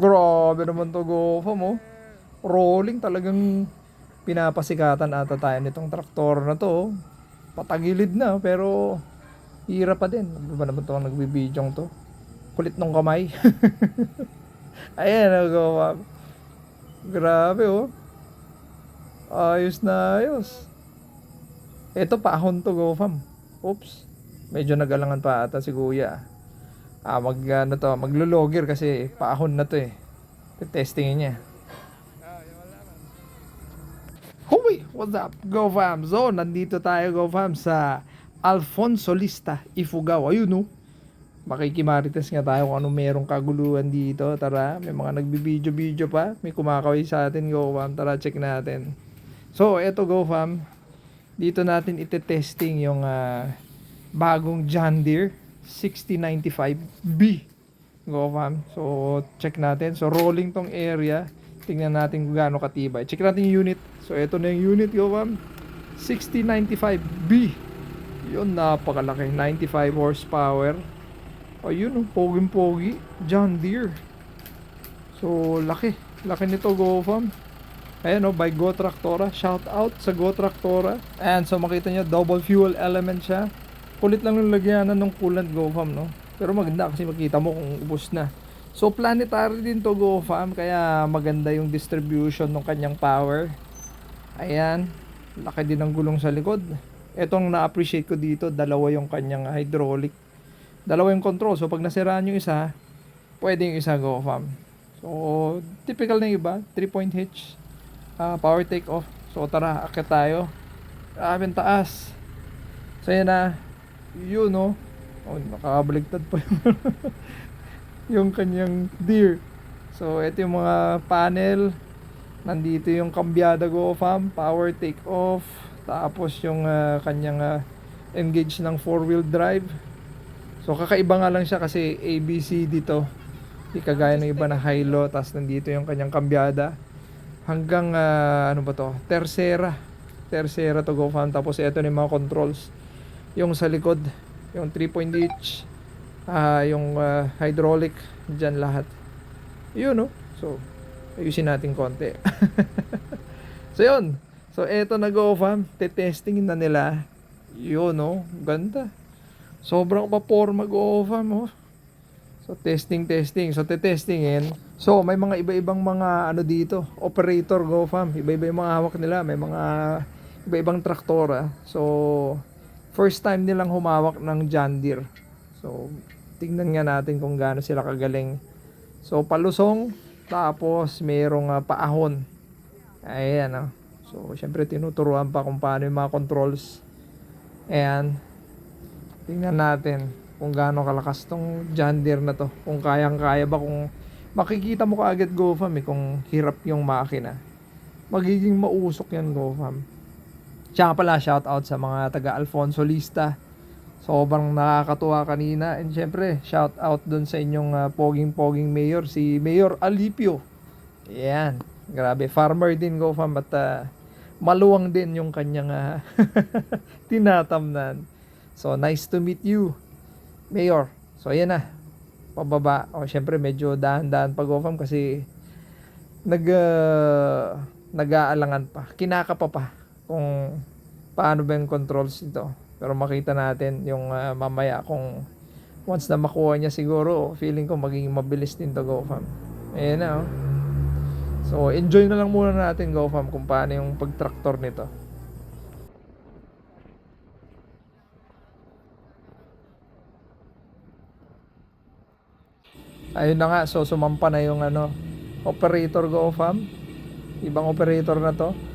Grabe naman to GoFam oh. Rolling talagang pinapasikatan ata tayo nitong traktor na to. oh. Patagilid na pero hirap pa din. Ano ba naman to ang nagbibidyong to? Kulit nung kamay. Ayan oh GoFam. Grabe oh. Ayos na ayos. Ito paahon to GoFam. Oops. Medyo nagalangan pa ata si Kuya. Ah, mag ano to, maglulogger kasi paahon na to eh. Testingin niya. Hoy, what's up? Go fam. So, nandito tayo go fam sa Alfonso Lista, Ifugao. Ayun no. Makikimarites nga tayo kung ano merong kaguluhan dito. Tara, may mga nagbibideo-video pa. May kumakaway sa atin, go fam. Tara, check natin. So, eto go fam. Dito natin ite-testing yung ah, bagong John Deere 6095B. Go fam. So, check natin. So, rolling tong area. Tingnan natin kung gaano katibay. Check natin yung unit. So, ito na yung unit, go fam. 6095B. Yun, napakalaki. 95 horsepower. Ayun, oh, poging-pogi. John Deere. So, laki. Laki nito, go fam. Ayan oh, by Go Tractora. Shout out sa Go Tractora. And so makita nyo, double fuel element siya. Kulit lang yung lagyanan ng coolant GoFam, no? Pero maganda kasi makita mo kung ubos na. So planetary din to GoFam, kaya maganda yung distribution ng kanyang power. Ayan, laki din ng gulong sa likod. Etong na-appreciate ko dito, dalawa yung kanyang hydraulic. Dalawa yung control. So pag nasiraan yung isa, pwede yung isa GoFam. So, typical na iba, 3-point hitch, ah, power take off. So tara, akit tayo. Grabe taas. So yan na, yun no. Oh, nakakabaligtad pa yung, yung kanyang deer. So ito yung mga panel. Nandito yung kambyada go fam, power take off. Tapos yung ah, kanyang ah, engage ng four wheel drive. So kakaiba nga lang siya kasi ABC dito. Hindi kagaya ng iba na high-low. Tapos nandito yung kanyang kambyada. Hanggang ah, ano ba to? Tercera. Tercera to go fam. Tapos ito na yung mga controls. Yung sa likod. Yung 3 point each. ah yung ah, hydraulic. Diyan lahat. Yun no. So ayusin natin konti. so yun. So eto na go fam. Te-testing na nila. Yun no. Ganda. Sobrang pa-forma go fam oh. So testing testing. So te-testingin. So may mga iba-ibang mga ano dito, operator go fam. Iba-iba yung mga hawak nila, may mga iba-ibang traktora. So first time nilang humawak ng John Deere. So tingnan nga natin kung gaano sila kagaling. So palusong tapos mayroong ah, paahon. Ayan ah. So syempre tinuturuan pa kung paano yung mga controls. Ayan. Tingnan natin kung gaano kalakas tong John Deere na to. Kung kayang-kaya ba kung makikita mo kaagad GoFam eh kung hirap yung makina. Magiging mausok yan GoFam. Nga pala shout out sa mga taga Alfonso Lista. Sobrang nakakatuwa kanina and syempre shout out dun sa inyong ah, poging-poging mayor si Mayor Alipio. Yan. Grabe farmer din GoFam but ah, maluwang din yung kanyang ah, tinatamnan. So nice to meet you. Mayor. So ayan na. Pababa. O syempre medyo dahan-dahan pag ofam kasi nag uh, nag-aalangan pa. Kinakapa pa kung paano ba yung controls nito. Pero makita natin yung ah, mamaya kung once na makuha niya siguro, feeling ko magiging mabilis din to GoFam. Ayan na oh. So enjoy na lang muna natin GoFam kung paano yung pag-tractor nito. Ayun na nga, so sumampa na yung ano, operator go fam. Ibang operator na to.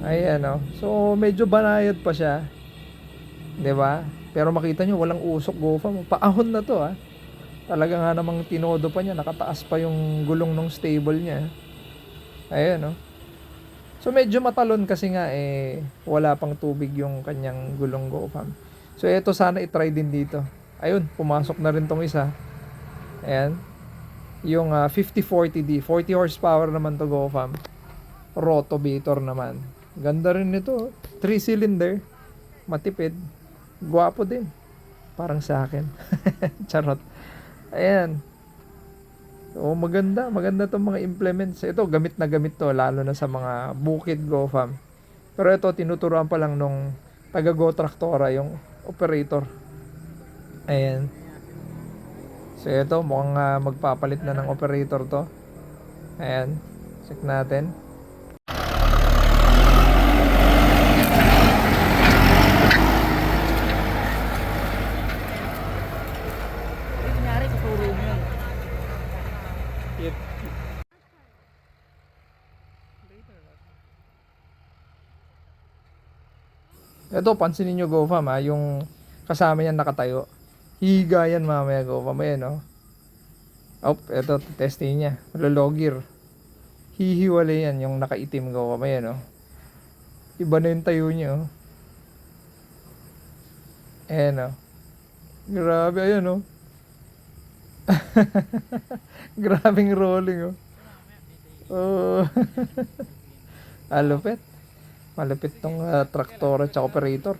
Ayan oh. So medyo banayad pa siya. ba? Pero makita nyo, walang usok go fam. Paahon na to ah. Talaga nga namang tinodo pa niya, nakataas pa yung gulong ng stable niya. Ayan oh. So medyo matalon kasi nga eh wala pang tubig yung kanyang gulong go fam. So ito sana i-try din dito. Ayun, pumasok na rin tong isa. Ayan. Yung ah, 5040D, 40 horsepower naman to go fam. Rotovator naman. Ganda rin nito. 3 cylinder. Matipid. Gwapo din. Parang sa akin. Charot. Ayan. So, maganda. Maganda itong mga implements. Ito, gamit na gamit to, lalo na sa mga bukid GoFam. Pero ito, tinuturuan pa lang nung taga Go Tractora, yung operator. Ayan. So, ito, mukhang ah, magpapalit na ng operator to. Ayan. Check natin. Yung kunyari, tuturo mo yun. Yep. Ito, pansinin nyo GoFam ha, yung kasama niyan nakatayo. Higa yan mamaya GoFam. Ayan o. Oh, ito, testing niya. Malologir. Hihiwalay yan yung nakaitim GoFam. Ayan o. Iba na yung tayo niya oh. Ayan o. Grabe, ayan o. Grabing rolling oh. Oh. Alupit. Malupit tong uh, traktor at operator.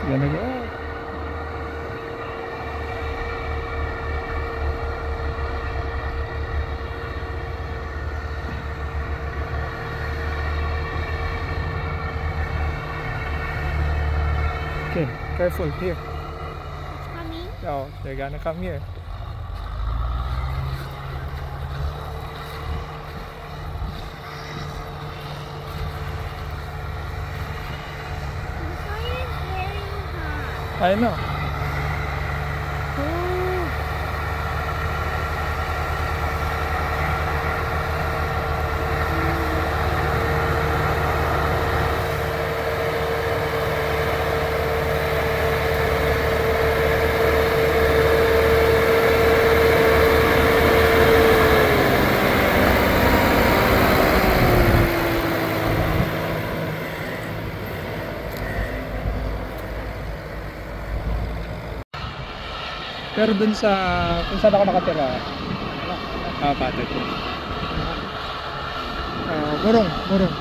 Sige na go. Careful here. It's coming. Oh, they're gonna come here. The sun is. I know. Pero dun sa, kung saan ako nakatira, ah, patay ko. Ah, murong, murong.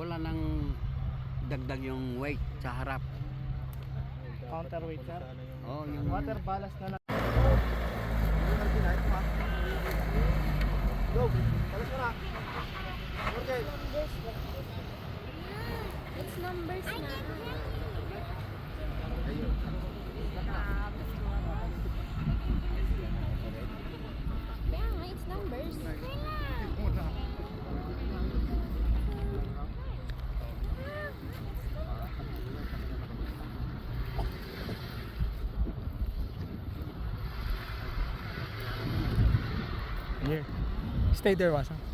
Wala nang dagdag yung weight sa harap. Counterweight sir. Oh, yung Water ballast na lang. It's numbers na. Nga, it's numbers. Stay there, Wasa.